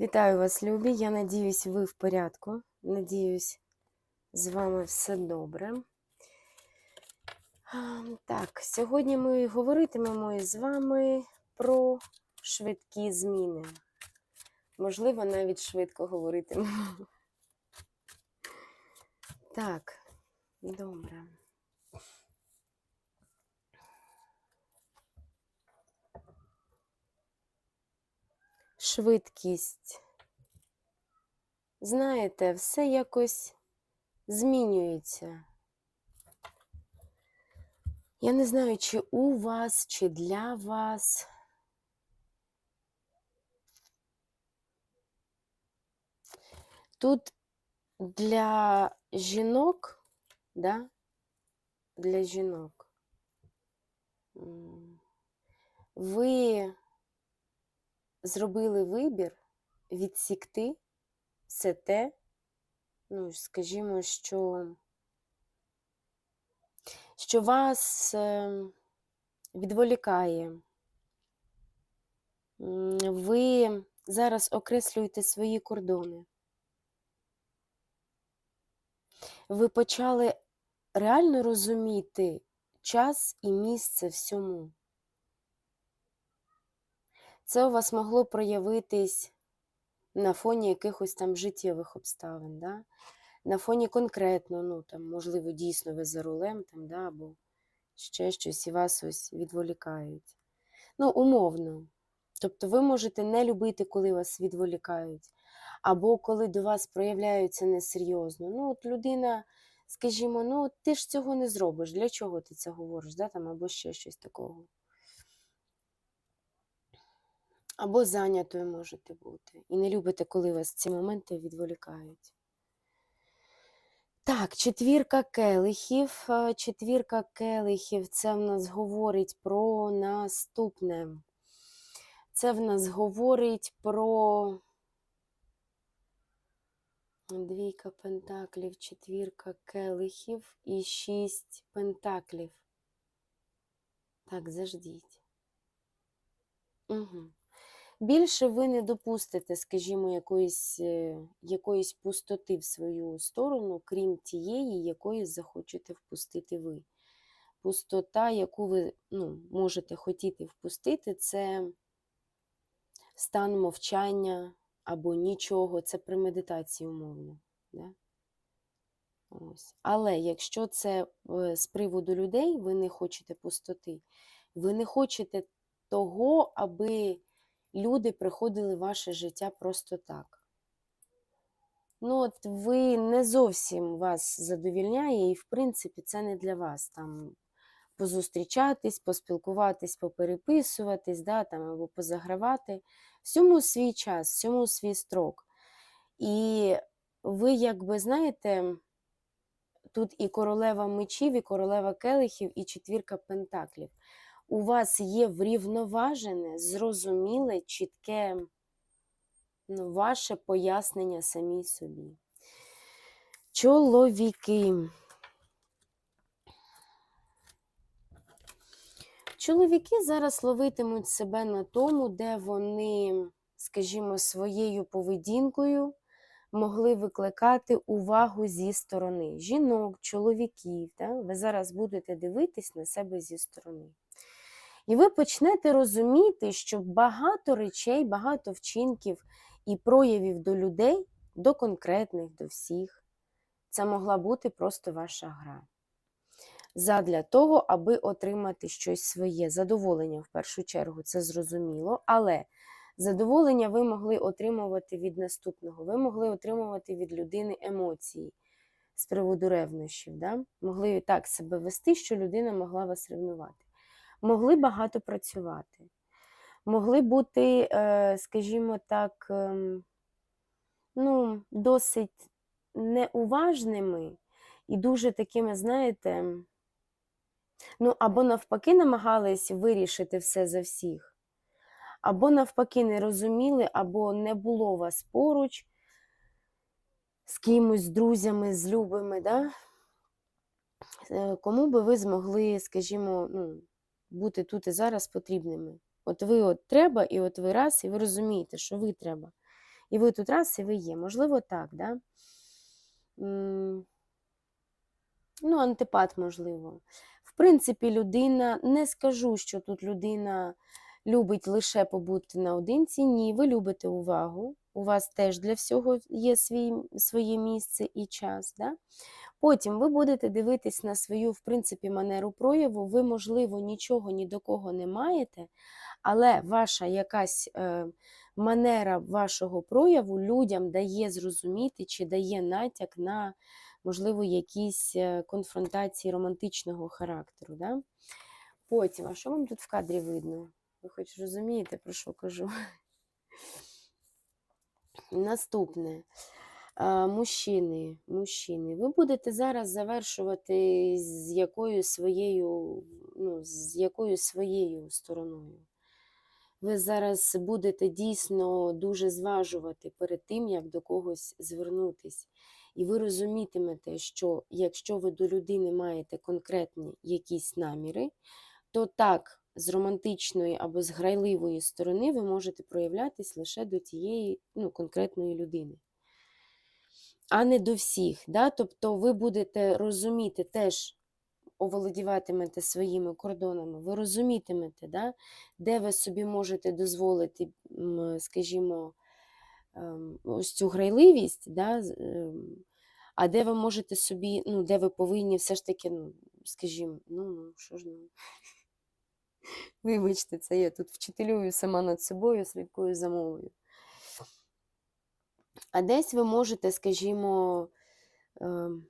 Вітаю вас, любі. Я надіюсь, ви в порядку. Надіюсь, з вами все добре. Так, сьогодні ми говоритимемо із вами про швидкі зміни. Можливо, навіть швидко говоритимемо. Так, добре. Швидкість. Знаєте, все якось змінюється. Я не знаю, чи у вас, чи для вас. Тут для жінок, да? Для жінок. Ви зробили вибір відсікти все те, ну, скажімо, що, що вас е, відволікає. Ви зараз окреслюєте свої кордони. Ви почали реально розуміти час і місце всьому. Це у вас могло проявитись на фоні якихось там життєвих обставин, да? на фоні конкретно, ну там, можливо, дійсно ви за рулем там, да? або ще щось і вас ось відволікають. Ну, умовно. Тобто ви можете не любити, коли вас відволікають, або коли до вас проявляються несерйозно. Ну, от людина, скажімо, ну ти ж цього не зробиш. Для чого ти це говориш? Да? Там, або ще щось такого. Або зайнятою можете бути. І не любите, коли вас ці моменти відволікають. Так, четвірка келихів. Е, Четвірка келихів це в нас говорить про наступне. Це в нас говорить про двійка пентаклів, четвірка келихів і шість пентаклів. Так, заждіть. Угу. Більше ви не допустите, скажімо, якоїсь, е, якоїсь пустоти в свою сторону, крім тієї, якої захочете впустити ви. Пустота, яку ви ну, можете хотіти впустити, це стан мовчання або нічого, це при медитації умовно. Да? Ось. Але якщо це е, з приводу людей, ви не хочете пустоти, ви не хочете того, аби люди приходили в ваше життя просто так. Ну, от ви не зовсім вас задовільняє, і, в принципі, це не для вас. Там позустрічатись, поспілкуватись, попереписуватись, да, там, або позагравати. Всьому свій час, всьому свій строк. І ви, якби, знаєте, тут і королева мечів, і королева келихів, і четвірка пентаклів у вас є врівноважене, зрозуміле, чітке ну, ваше пояснення самій собі. Чоловіки. Чоловіки зараз ловитимуть себе на тому, де вони, скажімо, своєю поведінкою могли викликати увагу зі сторони жінок, чоловіків. Да? Ви зараз будете дивитись на себе зі сторони. І ви почнете розуміти, що багато речей, багато вчинків і проявів до людей, до конкретних, до всіх, це могла бути просто ваша гра. Задля того, аби отримати щось своє. Задоволення, в першу чергу, це зрозуміло, але задоволення ви могли отримувати від наступного, ви могли отримувати від людини емоції з приводу ревнощів. Да? Могли так себе вести, що людина могла вас ревнувати могли багато працювати, могли бути, е, скажімо так, ем, ну, досить неуважними і дуже такими, знаєте, ну, або навпаки, намагались вирішити все за всіх, або навпаки, не розуміли, або не було вас поруч з кимось, з друзями, з любими, да? Е, кому би ви змогли, скажімо, ну, бути тут і зараз потрібними. От ви от треба, і от ви раз, і ви розумієте, що ви треба. І ви тут раз, і ви є. Можливо, так, да? Ну, антипат, можливо. В принципі, людина, не скажу, що тут людина любить лише побути наодинці. Ні, ви любите увагу. У вас теж для всього є свій, своє місце і час. Да? Потім ви будете дивитись на свою, в принципі, манеру прояву. Ви, можливо, нічого ні до кого не маєте, але ваша якась е, манера вашого прояву людям дає зрозуміти чи дає натяк на, можливо, якісь е, конфронтації романтичного характеру. Да? Потім, а що вам тут в кадрі видно? Ви хоч розумієте, про що кажу? Наступне. Мужчини, мужчини, ви будете зараз завершувати з якою своєю, ну, з якою своєю стороною. Ви зараз будете дійсно дуже зважувати перед тим, як до когось звернутись. І ви розумітимете, що якщо ви до людини маєте конкретні якісь наміри, то так, з романтичної або з грайливої сторони ви можете проявлятись лише до тієї ну, конкретної людини, а не до всіх. Да? Тобто ви будете розуміти теж. Оволодіватимете своїми кордонами, ви розумітимете, да, де ви собі можете дозволити, скажімо, ем, ось цю грайливість, да, ем, а де ви можете собі, ну, де ви повинні все ж таки, ну, скажімо, ну, що ж ну. Вибачте, це я тут вчителюю сама над собою, слідкую за мовою. А десь ви можете, скажімо, ем,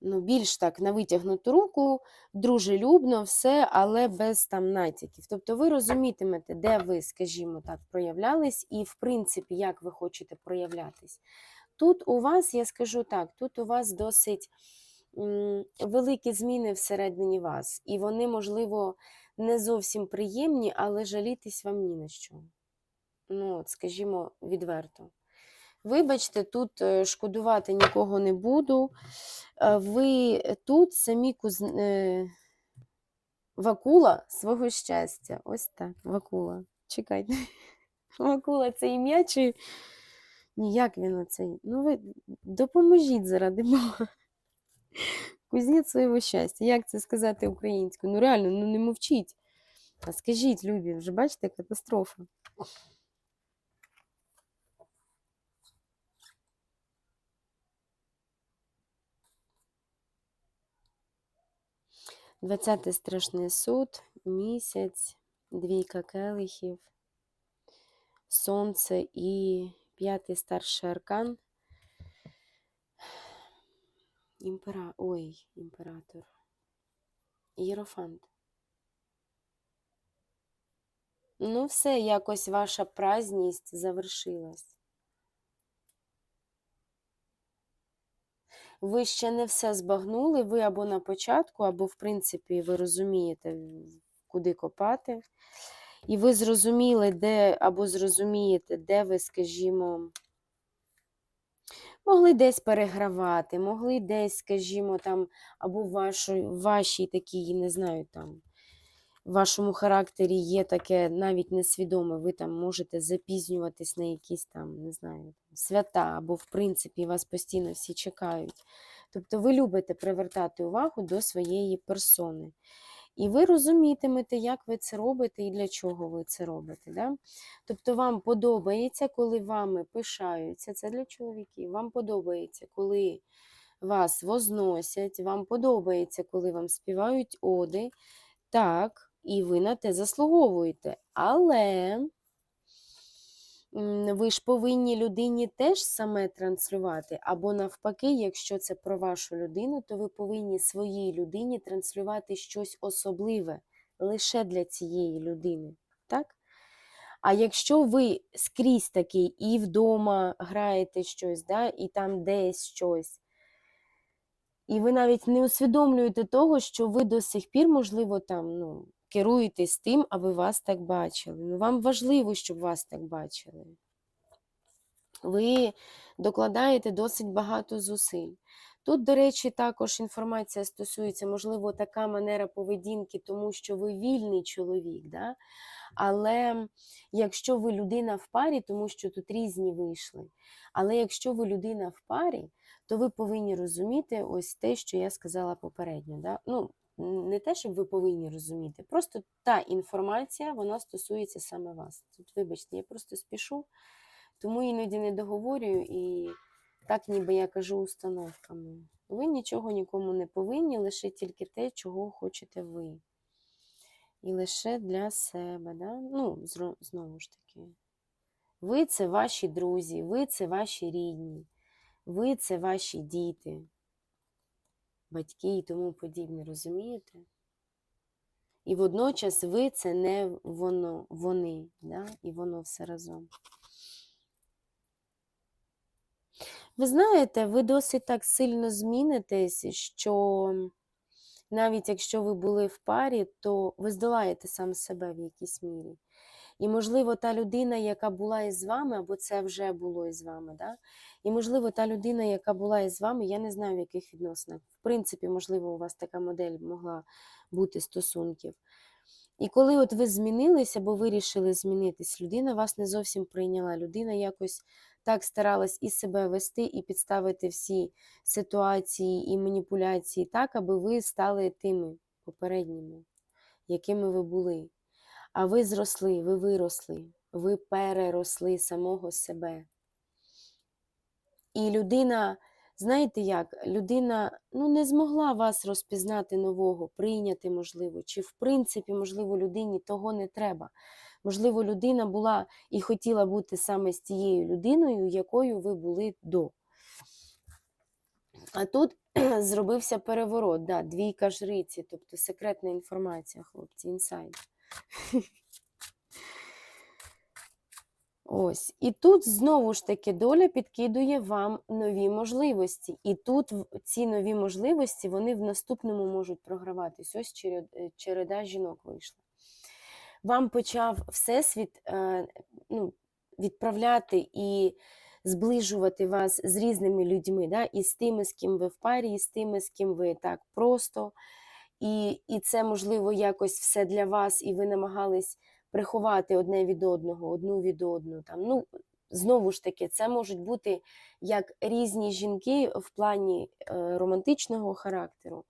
ну, більш так на витягнуту руку, дружелюбно, все, але без там натяків. Тобто ви розумітимете, де ви, скажімо так, проявлялись, і, в принципі, як ви хочете проявлятись. Тут у вас, я скажу так, тут у вас досить великі зміни всередині вас, і вони, можливо, не зовсім приємні, але жалітись вам ні на що. Ну, от, скажімо, відверто. Вибачте, тут е, шкодувати нікого не буду. Е, Ви тут самі куз... е, Вакула свого щастя. Ось так, Вакула. Чекайте. Вакула це ім'я чи. Ніяк він оцей. Ну, ви допоможіть заради Бога. Кузнець свого щастя. Як це сказати українською? Ну реально, ну не мовчіть. А скажіть, Любі, вже бачите, катастрофа. Двадцятий страшний суд, місяць, двійка келихів, сонце і п'ятий старший аркан. Імпера... Ой, імператор. Єрофант. Ну, все, якось ваша праздність завершилась. Ви ще не все збагнули, ви або на початку, або, в принципі, ви розумієте, куди копати. І ви зрозуміли, де, або зрозумієте, де ви, скажімо, могли десь перегравати, могли десь, скажімо, там, або вашій, вашій такій, не знаю, там, в вашому характері є таке навіть несвідоме, ви там можете запізнюватись на якісь там, не знаю, свята, або в принципі вас постійно всі чекають. Тобто ви любите привертати увагу до своєї персони. І ви розумітимете, як ви це робите і для чого ви це робите. Да? Тобто вам подобається, коли вами пишаються, це для чоловіків. Вам подобається, коли вас возносять, вам подобається, коли вам співають оди. Так, і ви на те заслуговуєте. Але ви ж повинні людині теж саме транслювати. Або навпаки, якщо це про вашу людину, то ви повинні своїй людині транслювати щось особливе лише для цієї людини. Так? А якщо ви скрізь такий і вдома граєте щось, да, і там десь щось, і ви навіть не усвідомлюєте того, що ви до сих пір, можливо, там ну, керуєтесь тим, аби вас так бачили. Ну, вам важливо, щоб вас так бачили. Ви докладаєте досить багато зусиль. Тут, до речі, також інформація стосується, можливо, така манера поведінки, тому що ви вільний чоловік. Да? Але якщо ви людина в парі, тому що тут різні вийшли. Але якщо ви людина в парі, то ви повинні розуміти ось те, що я сказала попередньо. Да? Ну, не те, щоб ви повинні розуміти, просто та інформація, вона стосується саме вас. Тут, вибачте, я просто спішу, тому іноді не договорюю і так ніби я кажу установками. Ви нічого нікому не повинні, лише тільки те, чого хочете ви. І лише для себе. Да? Ну, знову ж таки. Ви це ваші друзі, ви це ваші рідні, ви це ваші діти, батьки і тому подібне, розумієте? І водночас ви це не воно, вони, да? і воно все разом. Ви знаєте, ви досить так сильно змінитесь, що навіть якщо ви були в парі, то ви здолаєте сам себе в якійсь мірі. І, можливо, та людина, яка була із вами, або це вже було із вами, да? і, можливо, та людина, яка була із вами, я не знаю, в яких відносинах. В принципі, можливо, у вас така модель могла бути стосунків. І коли от ви змінилися, або вирішили змінитись, людина вас не зовсім прийняла. Людина якось так старалась і себе вести, і підставити всі ситуації і маніпуляції так, аби ви стали тими попередніми, якими ви були. А ви зросли, ви виросли, ви переросли самого себе. І людина, знаєте як, людина ну, не змогла вас розпізнати нового, прийняти, можливо, чи в принципі, можливо, людині того не треба. Можливо, людина була і хотіла бути саме з тією людиною, якою ви були до. А тут зробився переворот, да, двійка жриці, тобто секретна інформація, хлопці, інсайд. Ось. І тут знову ж таки доля підкидує вам нові можливості. І тут ці нові можливості вони в наступному можуть програватись. Ось е, череда жінок вийшла. Вам почав Всесвіт е, ну, відправляти і зближувати вас з різними людьми, да? і з тими, з ким ви в парі, і з тими, з ким ви так просто. І, і це, можливо, якось все для вас, і ви намагались приховати одне від одного, одну від одну. Там. Ну, знову ж таки, це можуть бути як різні жінки в плані е, романтичного характеру,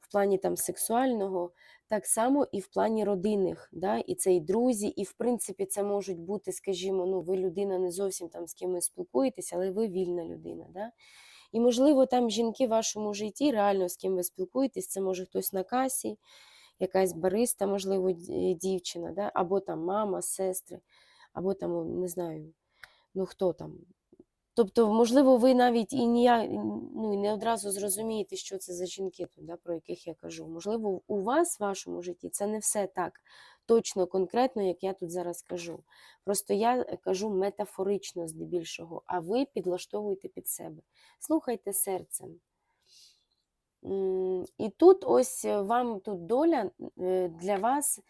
в плані там, сексуального, так само і в плані родинних. Да? І це і друзі, і в принципі це можуть бути, скажімо, ну, ви людина не зовсім там з кимось спілкуєтесь, але ви вільна людина. Да? І, можливо, там жінки в вашому житті, реально з ким ви спілкуєтесь, це може хтось на касі, якась бариста, можливо, дівчина, да? або там мама, сестри, або там, не знаю, ну хто там. Тобто, можливо, ви навіть і ніяк, ну, не одразу зрозумієте, що це за жінки, да, про яких я кажу. Можливо, у вас в вашому житті це не все так точно, конкретно, як я тут зараз кажу. Просто я кажу метафорично здебільшого, а ви підлаштовуєте під себе. Слухайте серцем. І тут ось е, вам тут доля е, для вас,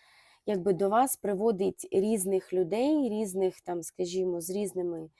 якби до вас приводить різних людей, різних там, скажімо, з різними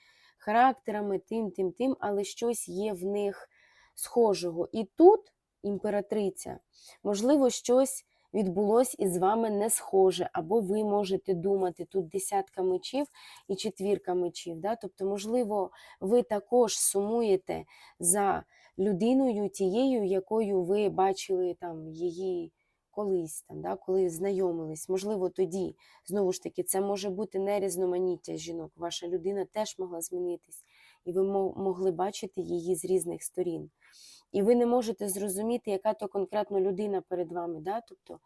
характерами, тим, тим, тим, але щось є в них схожого. І тут імператриця, можливо, щось відбулось із вами не схоже, або ви можете думати тут десятка мечів і четвірка мечів. Да? Тобто, можливо, ви також сумуєте за людиною тією, якою ви бачили там її колись, там, да, коли знайомились. Можливо, тоді, знову ж таки, це може бути не різноманіття жінок. Ваша людина теж могла змінитись, і ви могли бачити її з різних сторін. І ви не можете зрозуміти, яка то конкретно людина перед вами. Да? Тобто,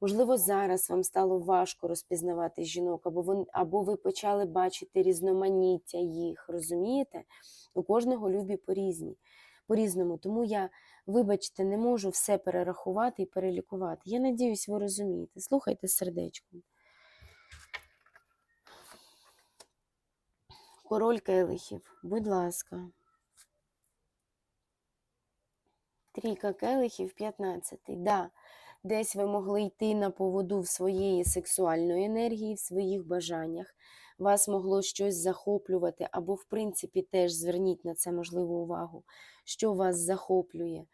можливо, зараз вам стало важко розпізнавати жінок, або, вон, або ви почали бачити різноманіття їх, розумієте? У кожного любі по різні по-різному. Тому я, вибачте, не можу все перерахувати і перелікувати. Я надіюсь, ви розумієте. Слухайте сердечком. Король келихів, будь ласка. Трійка келихів, 15. Да, десь ви могли йти на поводу в своєї сексуальної енергії, в своїх бажаннях. Вас могло щось захоплювати, або, в принципі, теж зверніть на це можливо увагу, що вас захоплює.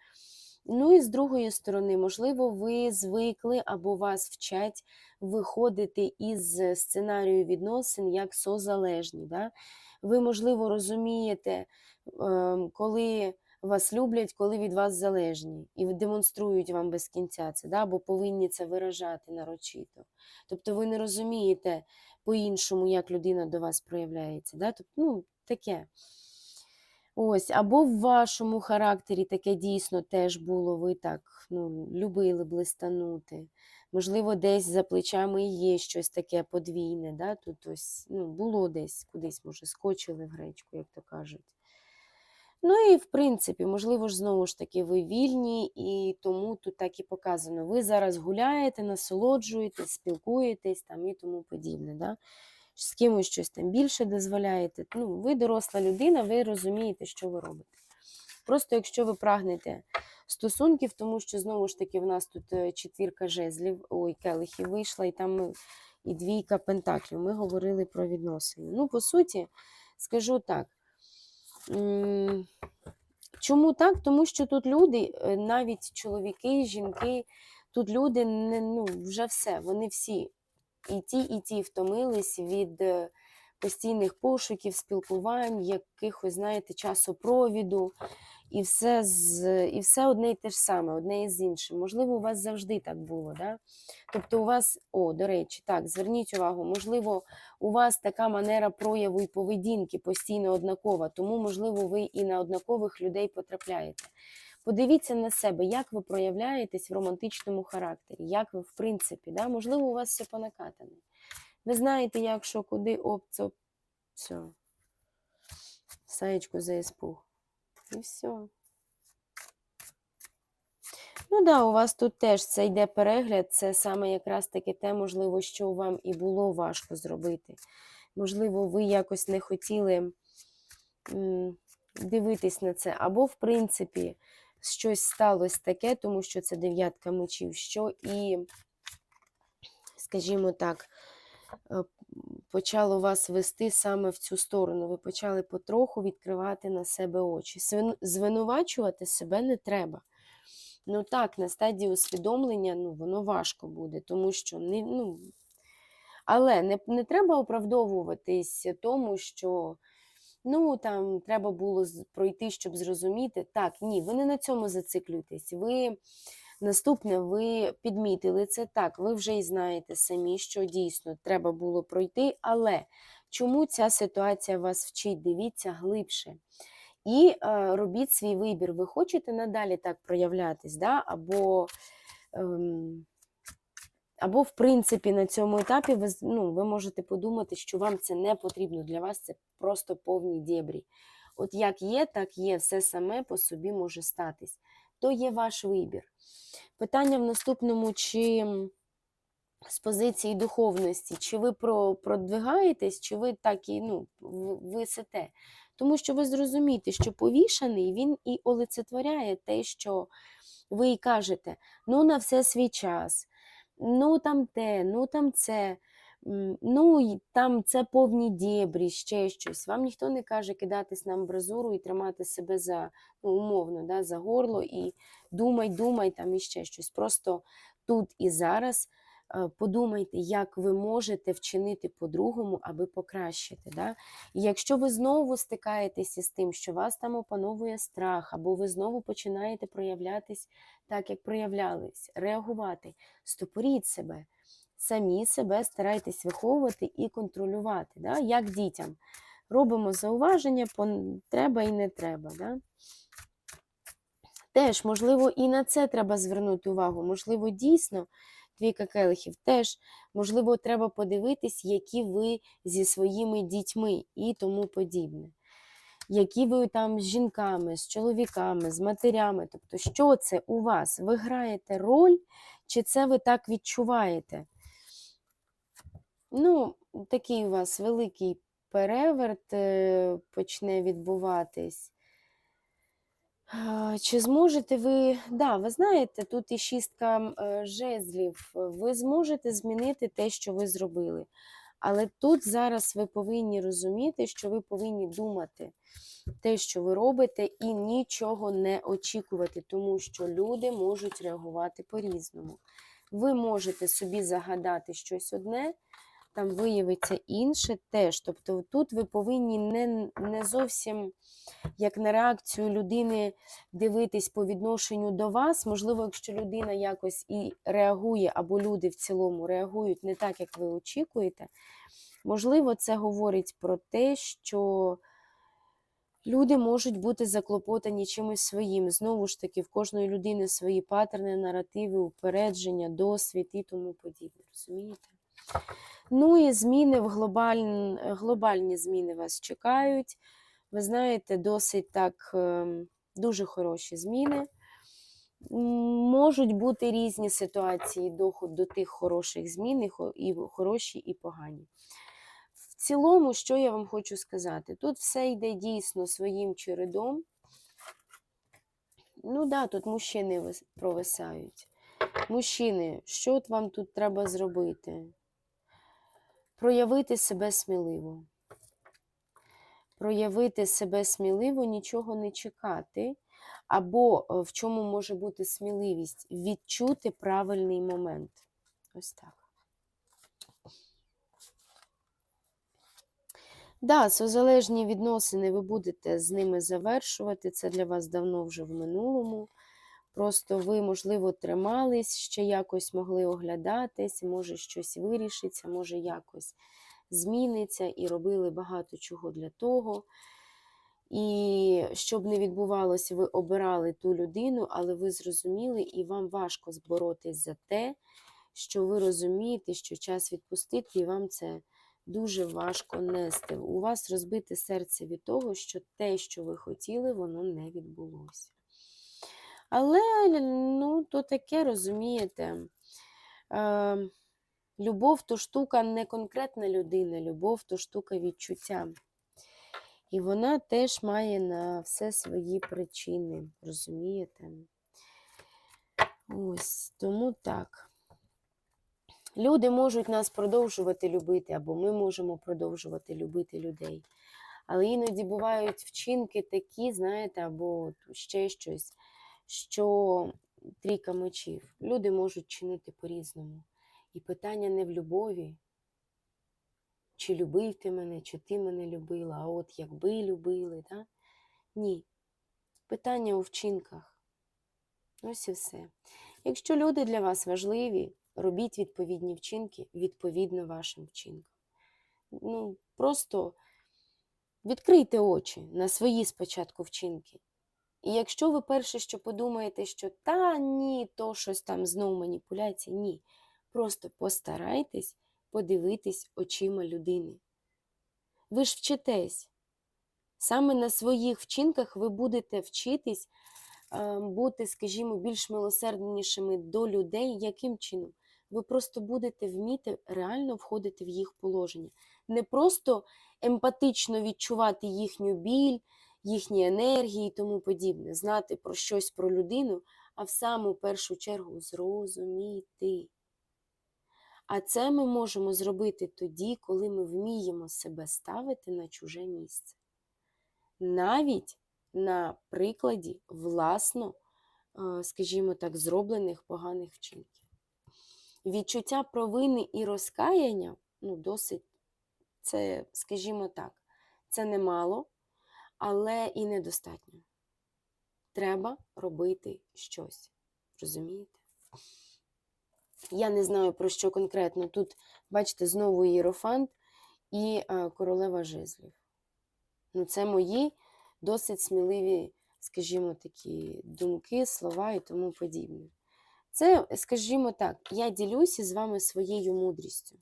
Ну і з другої сторони, можливо, ви звикли або вас вчать виходити із сценарію відносин як созалежні. Да? Ви, можливо, розумієте, ем, коли вас люблять, коли від вас залежні, і демонструють вам без кінця це, да? бо повинні це виражати нарочито. Тобто ви не розумієте по-іншому, як людина до вас проявляється. Да? Тобто, ну, таке. Ось, або в вашому характері таке дійсно теж було, ви так ну, любили блистанути. Можливо, десь за плечами є щось таке подвійне. Да? Тут ось ну, було десь, кудись, може, скочили в гречку, як то кажуть. Ну і в принципі, можливо ж, знову ж таки, ви вільні, і тому тут так і показано. Ви зараз гуляєте, насолоджуєтесь, спілкуєтесь там і тому подібне. Да? З кимось щось там більше дозволяєте. Ну, ви доросла людина, ви розумієте, що ви робите. Просто якщо ви прагнете стосунків, тому що знову ж таки в нас тут е, четвірка жезлів, ой, келихів вийшла, і там ми- і двійка пентаклів. Ми говорили про відносини. Ну, по суті, скажу так. Чому так? Тому що тут люди, е, навіть чоловіки, жінки, тут люди не, ну, вже все, вони всі і ті, і ті втомились від е, постійних пошуків, спілкувань, якихось, знаєте, часопровіду, і все, з, і все одне і те ж саме, одне із іншим. Можливо, у вас завжди так було. Да? Тобто, у вас, о, до речі, так, зверніть увагу, можливо, у вас така манера прояву і поведінки постійно однакова, тому, можливо, ви і на однакових людей потрапляєте. Подивіться на себе, як ви проявляєтесь в романтичному характері, як ви, в принципі, да? можливо, у вас все понакатане. Ви знаєте, як що, куди, оп, цоп, все. Саєчку за іспух. І все. Ну да, у вас тут теж це йде перегляд, це саме якраз таки те, можливо, що вам і було важко зробити. Можливо, ви якось не хотіли дивитись на це, або, в принципі, щось сталося таке, тому що це дев'ятка мечів, що і, скажімо так, почало вас вести саме в цю сторону. Ви почали потроху відкривати на себе очі. Звинувачувати себе не треба. Ну так, на стадії усвідомлення ну, воно важко буде, тому що не, ну, але не, не треба оправдовуватись тому, що ну там треба було пройти, щоб зрозуміти. Так, ні, ви не на цьому зациклюєтесь. Ви наступне, ви підмітили це так, ви вже і знаєте самі, що дійсно треба було пройти, але чому ця ситуація вас вчить? Дивіться глибше. І е, робіть свій вибір. Ви хочете надалі так проявлятись, да? або, ем, або, в принципі, на цьому етапі ви, ну, ви можете подумати, що вам це не потрібно. Для вас це просто повні дєбрі. От як є, так є, все саме по собі може статись. То є ваш вибір. Питання в наступному, чи з позиції духовності, чи ви про, продвигаєтесь, чи ви так і ну, висите. Тому що ви зрозумієте, що повішаний він і олицетворяє те, що ви і кажете, ну на все свій час, ну там те, ну там це, ну й там це повні дєбрі, ще щось. Вам ніхто не каже кидатись на амбразуру і тримати себе за, ну, умовно, да, за горло і думай, думай там і ще щось. Просто тут і зараз е, подумайте, як ви можете вчинити по-другому, аби покращити. Да? І якщо ви знову стикаєтеся з тим, що вас там опановує страх, або ви знову починаєте проявлятись так, як проявлялись, реагувати, стопоріть себе, самі себе старайтесь виховувати і контролювати, да? як дітям. Робимо зауваження, треба і не треба. Да? Теж, можливо, і на це треба звернути увагу. Можливо, дійсно, двійка келихів теж, можливо, треба подивитись, які ви зі своїми дітьми і тому подібне. Які ви там з жінками, з чоловіками, з матерями. Тобто, що це у вас? Ви граєте роль, чи це ви так відчуваєте? Ну, такий у вас великий переверт е, почне відбуватись. Чи зможете ви, да, ви знаєте, тут і шістка е, жезлів, ви зможете змінити те, що ви зробили. Але тут зараз ви повинні розуміти, що ви повинні думати те, що ви робите, і нічого не очікувати, тому що люди можуть реагувати по-різному. Ви можете собі загадати щось одне, там виявиться інше теж. Тобто тут ви повинні не, не зовсім як на реакцію людини дивитись по відношенню до вас. Можливо, якщо людина якось і реагує, або люди в цілому реагують не так, як ви очікуєте, можливо, це говорить про те, що люди можуть бути заклопотані чимось своїм. Знову ж таки, в кожної людини свої паттерни, наративи, упередження, досвід і тому подібне. Розумієте? Ну і зміни в глобаль... глобальні зміни вас чекають. Ви знаєте, досить так ем, дуже хороші зміни. Можуть бути різні ситуації доход до тих хороших змін, і хороші, і погані. В цілому, що я вам хочу сказати? Тут все йде дійсно своїм чередом. Ну да, тут мужчини провисають. Мужчини, що вам тут треба зробити? Проявити себе сміливо. Проявити себе сміливо, нічого не чекати. Або е, в чому може бути сміливість? Відчути правильний момент. Ось так. Да, созалежні відносини ви будете з ними завершувати. Це для вас давно вже в минулому. Просто ви, можливо, тримались, ще якось могли оглядатись, може щось вирішиться, може якось зміниться, і робили багато чого для того. І щоб не відбувалося, ви обирали ту людину, але ви зрозуміли, і вам важко зборотись за те, що ви розумієте, що час відпустити, і вам це дуже важко нести. У вас розбите серце від того, що те, що ви хотіли, воно не відбулося. Але ну, то таке, розумієте, е, любов то штука не конкретна людина, любов то штука відчуття. І вона теж має на все свої причини, розумієте? Ось, тому так. Люди можуть нас продовжувати любити, або ми можемо продовжувати любити людей. Але іноді бувають вчинки такі, знаєте, або ще щось, що трійка мечів. Люди можуть чинити по-різному. І питання не в любові, чи любив ти мене, чи ти мене любила, а от якби любили, да? ні. Питання у вчинках. Ось і все. Якщо люди для вас важливі, робіть відповідні вчинки відповідно вашим вчинкам. Ну, просто відкрийте очі на свої спочатку вчинки. І якщо ви перше, що подумаєте, що та ні, то щось там знову маніпуляція, ні. Просто постарайтесь подивитись очима людини. Ви ж вчитесь. Саме на своїх вчинках ви будете вчитись е, бути, скажімо, більш милосерднішими до людей. Яким чином? Ви просто будете вміти реально входити в їх положення. Не просто емпатично відчувати їхню біль, їхні енергії і тому подібне, знати про щось про людину, а в саму першу чергу зрозуміти. А це ми можемо зробити тоді, коли ми вміємо себе ставити на чуже місце. Навіть на прикладі власно, скажімо так, зроблених поганих вчинків. Відчуття провини і розкаяння ну, досить, це, скажімо так, це немало, але і недостатньо. Треба робити щось. Розумієте? Я не знаю про що конкретно. Тут, бачите, знову Єрофант і королева жезлів. Ну, це мої досить сміливі, скажімо, такі думки, слова і тому подібне. Це, скажімо так, я ділюся з вами своєю мудрістю.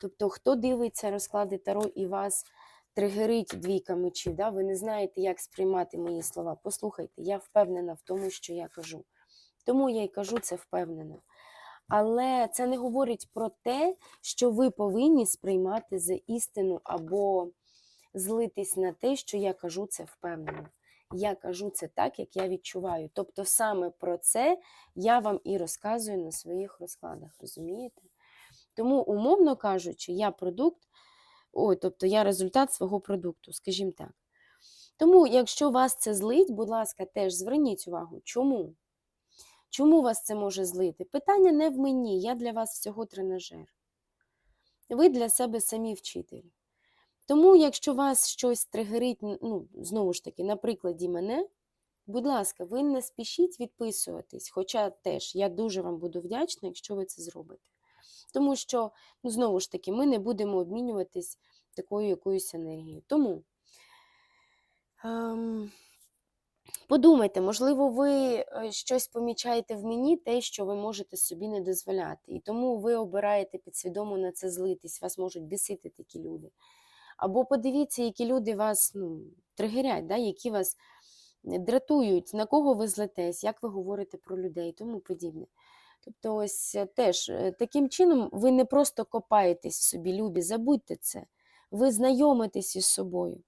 Тобто, хто дивиться розклади Таро і вас тригерить двійка мечів, да? ви не знаєте, як сприймати мої слова. Послухайте, я впевнена в тому, що я кажу. Тому я й кажу це впевнено. Але це не говорить про те, що ви повинні сприймати за істину або злитись на те, що я кажу це впевнено. Я кажу це так, як я відчуваю. Тобто саме про це я вам і розказую на своїх розкладах, розумієте? Тому, умовно кажучи, я продукт Ой, тобто я результат свого продукту, скажімо так. Тому, якщо вас це злить, будь ласка, теж зверніть увагу, чому? Чому вас це може злити? Питання не в мені, я для вас всього тренажер. Ви для себе самі вчитель. Тому, якщо вас щось тригерить, ну, знову ж таки, на прикладі мене, будь ласка, ви не спішіть відписуватись, хоча теж я дуже вам буду вдячна, якщо ви це зробите. Тому що, ну, знову ж таки, ми не будемо обмінюватись такою якоюсь енергією. Тому ем, подумайте, можливо, ви е, щось помічаєте в мені, те, що ви можете собі не дозволяти. І тому ви обираєте підсвідомо на це злитись, вас можуть бісити такі люди. Або подивіться, які люди вас ну, тригерять, да, які вас дратують, на кого ви злетесь, як ви говорите про людей тому подібне. Тобто, ось е, теж е, таким чином ви не просто копаєтесь в собі, любі, забудьте це. Ви знайомитесь із собою.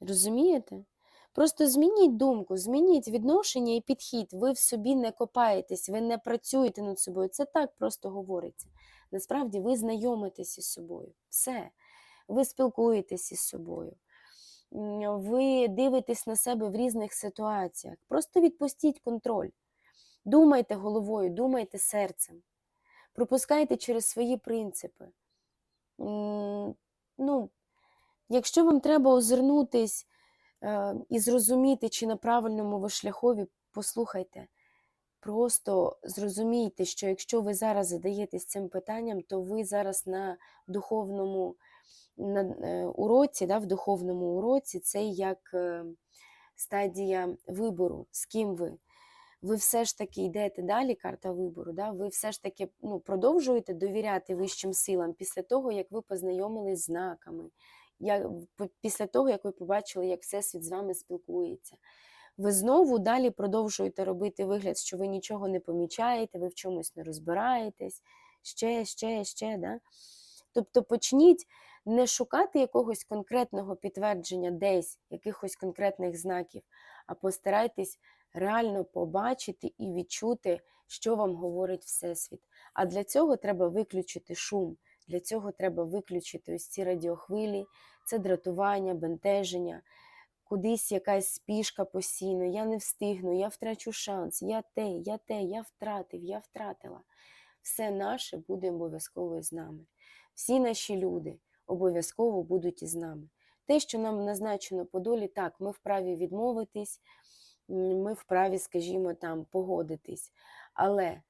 Розумієте? Просто змініть думку, змініть відношення і підхід. Ви в собі не копаєтесь, ви не працюєте над собою. Це так просто говориться. Насправді ви знайомитесь із собою. Все. Ви спілкуєтесь із собою. Ви дивитесь на себе в різних ситуаціях. Просто відпустіть контроль. Думайте головою, думайте серцем. Пропускайте через свої принципи. Ну, якщо вам треба озирнутись е, і зрозуміти, чи на правильному ви шляхові, послухайте. Просто зрозумійте, що якщо ви зараз задаєтесь цим питанням, то ви зараз на духовному на, е, уроці, да, в духовному уроці, це як е, стадія вибору, з ким ви. Ви все ж таки йдете далі, карта вибору, да? ви все ж таки ну, продовжуєте довіряти вищим силам після того, як ви познайомились з знаками, як, після того, як ви побачили, як Всесвіт з вами спілкується. Ви знову далі продовжуєте робити вигляд, що ви нічого не помічаєте, ви в чомусь не розбираєтесь, ще, ще, ще. Да? Тобто почніть не шукати якогось конкретного підтвердження десь, якихось конкретних знаків, а постарайтесь реально побачити і відчути, що вам говорить Всесвіт. А для цього треба виключити шум, для цього треба виключити ось ці радіохвилі, це дратування, бентеження, кудись якась спішка постійно, я не встигну, я втрачу шанс, я те, я те, я втратив, я втратила. Все наше буде обов'язково з нами. Всі наші люди обов'язково будуть із нами. Те, що нам назначено по долі, так, ми вправі відмовитись, ми вправі, скажімо, там, погодитись. Але в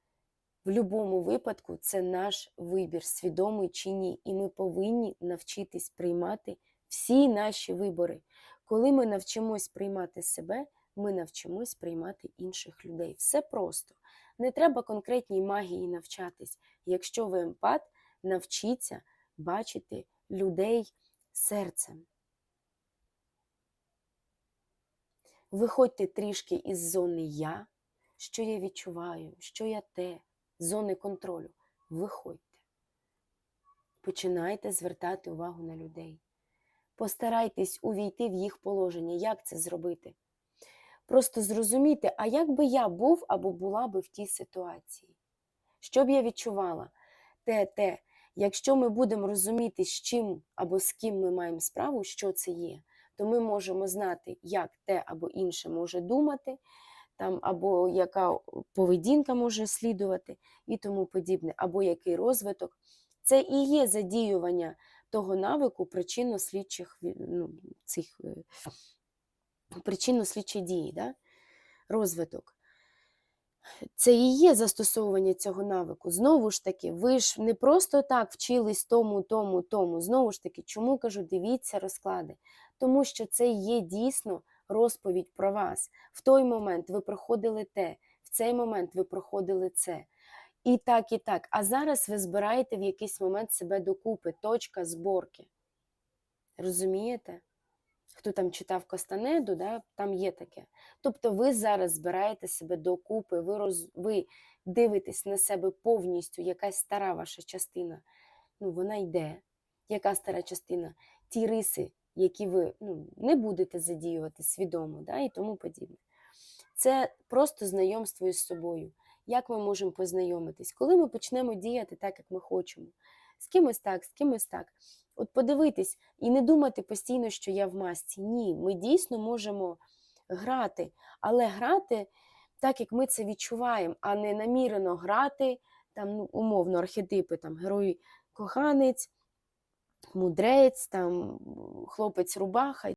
будь-якому випадку це наш вибір, свідомий чи ні. І ми повинні навчитись приймати всі наші вибори. Коли ми навчимось приймати себе, ми навчимось приймати інших людей. Все просто. Не треба конкретній магії навчатись. Якщо ви емпат, навчіться бачити людей серцем. Виходьте трішки із зони я, що я відчуваю, що я те, зони контролю. Виходьте. Починайте звертати увагу на людей. Постарайтесь увійти в їх положення. Як це зробити? Просто зрозумійте, а як би я був або була би в тій ситуації? Що б я відчувала? Те, те. Якщо ми будемо розуміти, з чим або з ким ми маємо справу, що це є, то ми можемо знати, як те або інше може думати, там, або яка поведінка може слідувати і тому подібне, або який розвиток. Це і є задіювання того навику причинно-слідчих ну, цих е, причинно-слідчі дії, да? розвиток. Це і є застосовування цього навику. Знову ж таки, ви ж не просто так вчились тому, тому, тому. Знову ж таки, чому кажу, дивіться розклади? Тому що це є дійсно розповідь про вас. В той момент ви проходили те, в цей момент ви проходили це. І так, і так. А зараз ви збираєте в якийсь момент себе докупи, точка зборки. Розумієте? Хто там читав Костанеду, да, там є таке. Тобто ви зараз збираєте себе докупи, ви, роз, ви дивитесь на себе повністю, якась стара ваша частина, ну, вона йде. Яка стара частина? Ті риси, які ви ну, не будете задіювати свідомо, да, і тому подібне. Це просто знайомство із собою. Як ми можемо познайомитись? Коли ми почнемо діяти так, як ми хочемо, з кимось так, з кимось так. От подивитись і не думати постійно, що я в масці. Ні, ми дійсно можемо грати, але грати так, як ми це відчуваємо, а не намірено грати, там, ну, умовно, архетипи, там, герой коханець, мудрець, там, хлопець рубаха